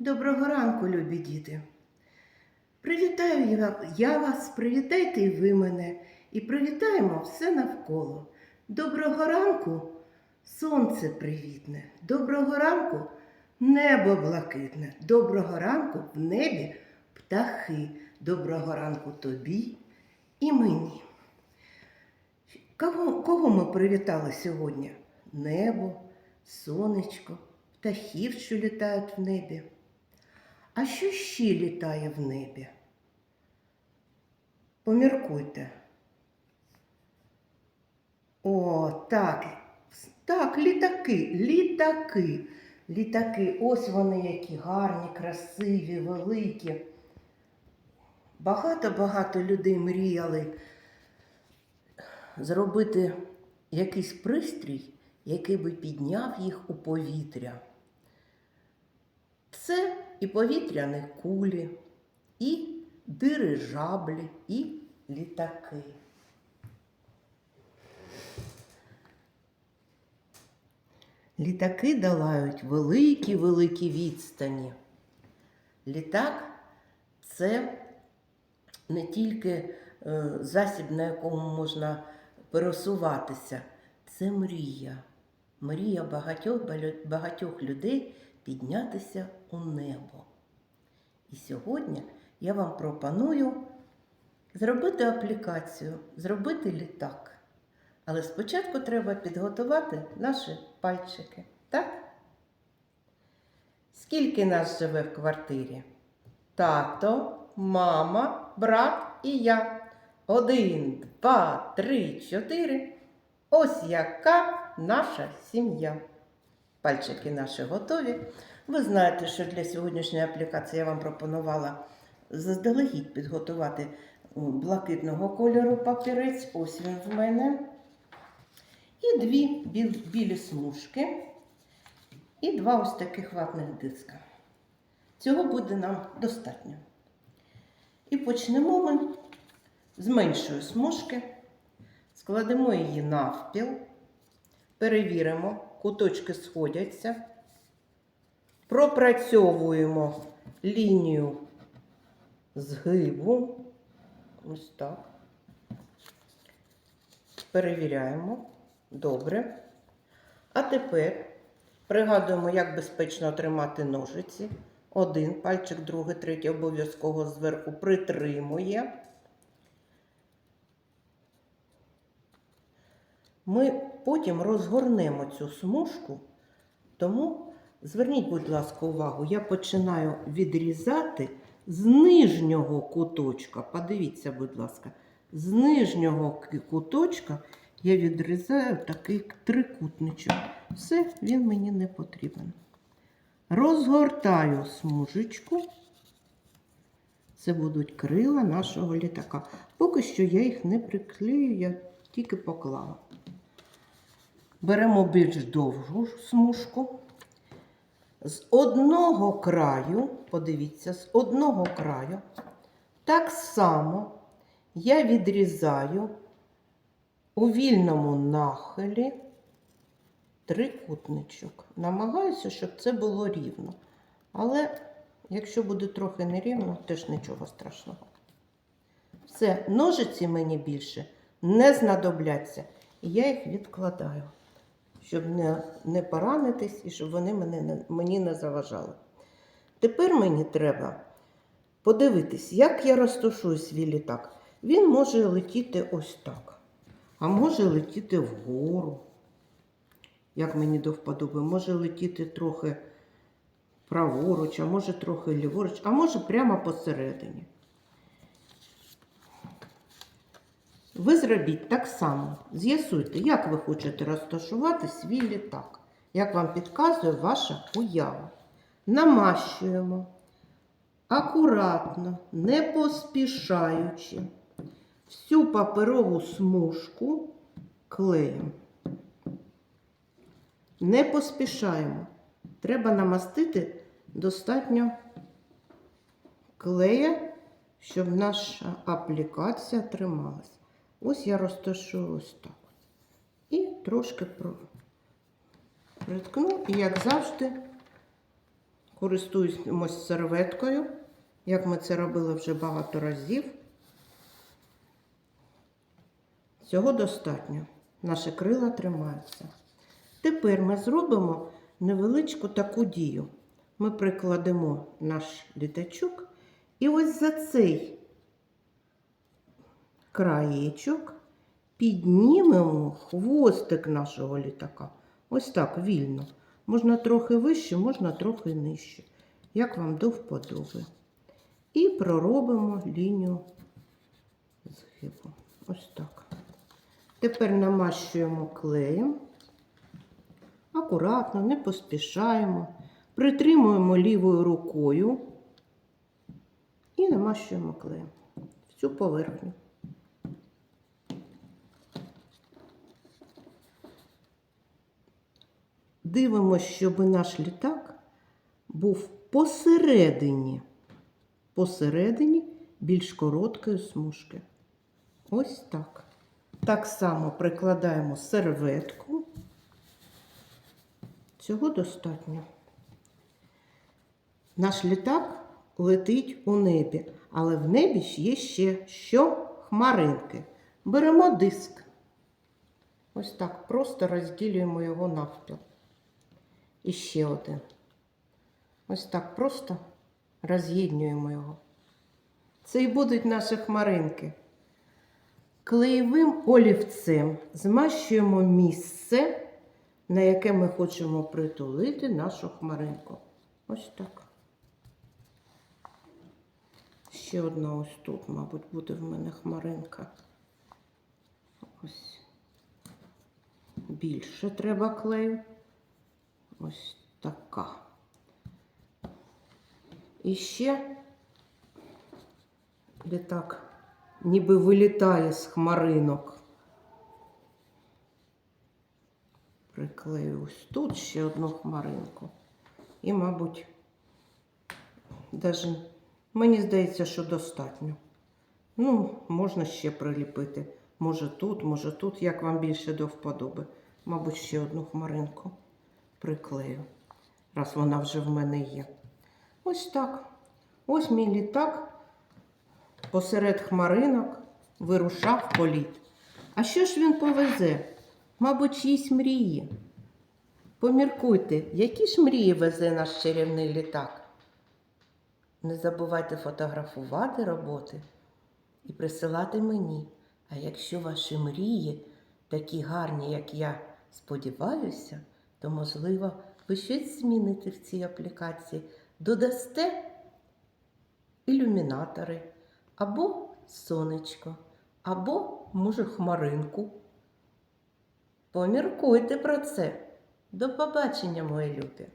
Доброго ранку, любі діти. Привітаю я- вас, привітайте і ви мене, і привітаємо все навколо. Доброго ранку, сонце привітне, доброго ранку, небо блакитне, доброго ранку в небі птахи, доброго ранку тобі і мені. Кого, кого ми привітали сьогодні? Небо, сонечко, птахів, що літають в небі. А що ще літає в небі? Поміркуйте. О, так, так, літаки, літаки, літаки. Ось вони які гарні, красиві, великі. Багато-багато людей мріяли зробити якийсь пристрій, який би підняв їх у повітря. Це і повітряні кулі, і дирижаблі, і літаки. Літаки долають великі-великі відстані. Літак це не тільки е, засіб, на якому можна пересуватися, це мрія. Мрія багатьох, багатьох людей піднятися у небо. І сьогодні я вам пропоную зробити аплікацію, зробити літак. Але спочатку треба підготувати наші пальчики. Так? Скільки нас живе в квартирі? Тато, мама, брат і я. Один, два, три, чотири. Ось яка наша сім'я. Пальчики наші готові. Ви знаєте, що для сьогоднішньої аплікації я вам пропонувала заздалегідь підготувати блакитного кольору папірець. Ось він в мене. І дві біл- білі смужки. І два ось таких ватних диска. Цього буде нам достатньо. І почнемо ми з меншої смужки. Складемо її навпіл. Перевіримо, куточки сходяться. Пропрацьовуємо лінію згибу. Ось так. Перевіряємо. Добре. А тепер пригадуємо, як безпечно тримати ножиці. Один пальчик, другий, третій обов'язково зверху притримує. Ми потім розгорнемо цю смужку, тому зверніть, будь ласка, увагу, я починаю відрізати з нижнього куточка. Подивіться, будь ласка, з нижнього куточка я відрізаю такий трикутничок. Все, він мені не потрібен. Розгортаю смужечку. Це будуть крила нашого літака. Поки що я їх не приклею, я тільки поклала. Беремо більш довгу смужку. З одного краю, подивіться, з одного краю, так само я відрізаю у вільному нахилі трикутничок. Намагаюся, щоб це було рівно. Але якщо буде трохи нерівно, теж нічого страшного. Все, ножиці мені більше не знадобляться. І я їх відкладаю, щоб не, не поранитись і щоб вони мене, мені не заважали. Тепер мені треба подивитись, як я розташую свій літак. Він може летіти ось так, а може летіти вгору. Як мені до вподоби, може летіти трохи праворуч, а може трохи ліворуч, а може прямо посередині. Ви зробіть так само. З'ясуйте, як ви хочете розташувати свій літак. Як вам підказує ваша уява. Намащуємо акуратно, не поспішаючи всю паперову смужку клеєм. Не поспішаємо. Треба намастити достатньо клея, щоб наша аплікація трималась. Ось я розташую ось так. І трошки приткну, і як завжди, Користуємось серветкою, як ми це робили вже багато разів. Цього достатньо. Наші крила тримаються. Тепер ми зробимо невеличку таку дію. Ми прикладемо наш літачок і ось за цей краєчок піднімемо хвостик нашого літака. Ось так вільно. Можна трохи вище, можна трохи нижче, як вам до вподоби. І проробимо лінію згибу. Ось так. Тепер намащуємо клеєм. Акуратно, не поспішаємо. Притримуємо лівою рукою і намащуємо клеєм всю поверхню. Дивимося, щоб наш літак був посередині, посередині більш короткої смужки. Ось так. Так само прикладаємо серветку. Цього достатньо. Наш літак летить у небі, але в небі ж є ще що? Хмаринки. Беремо диск. Ось так просто розділюємо його навпіл. І ще один. Ось так просто роз'єднуємо його. Це і будуть наші хмаринки. Клеєвим олівцем змащуємо місце, на яке ми хочемо притулити нашу хмаринку. Ось так. Ще одна ось тут, мабуть, буде в мене хмаринка. Ось. Більше треба клею. Ось така. І ще літак ніби вилітає з хмаринок. Приклею ось тут ще одну хмаринку. І, мабуть, даже, мені здається, що достатньо. Ну, можна ще приліпити. Може тут, може тут, як вам більше до вподоби. Мабуть, ще одну хмаринку приклею, раз вона вже в мене є. Ось так. Ось мій літак посеред хмаринок вирушав політ. А що ж він повезе? Мабуть, чиїсь мрії. Поміркуйте, які ж мрії везе наш чарівний літак. Не забувайте фотографувати роботи і присилати мені. А якщо ваші мрії такі гарні, як я сподіваюся, то, можливо, ви щось зміните в цій аплікації, додасте ілюмінатори, або сонечко, або, може, хмаринку. Поміркуйте про це. До побачення, мої любі!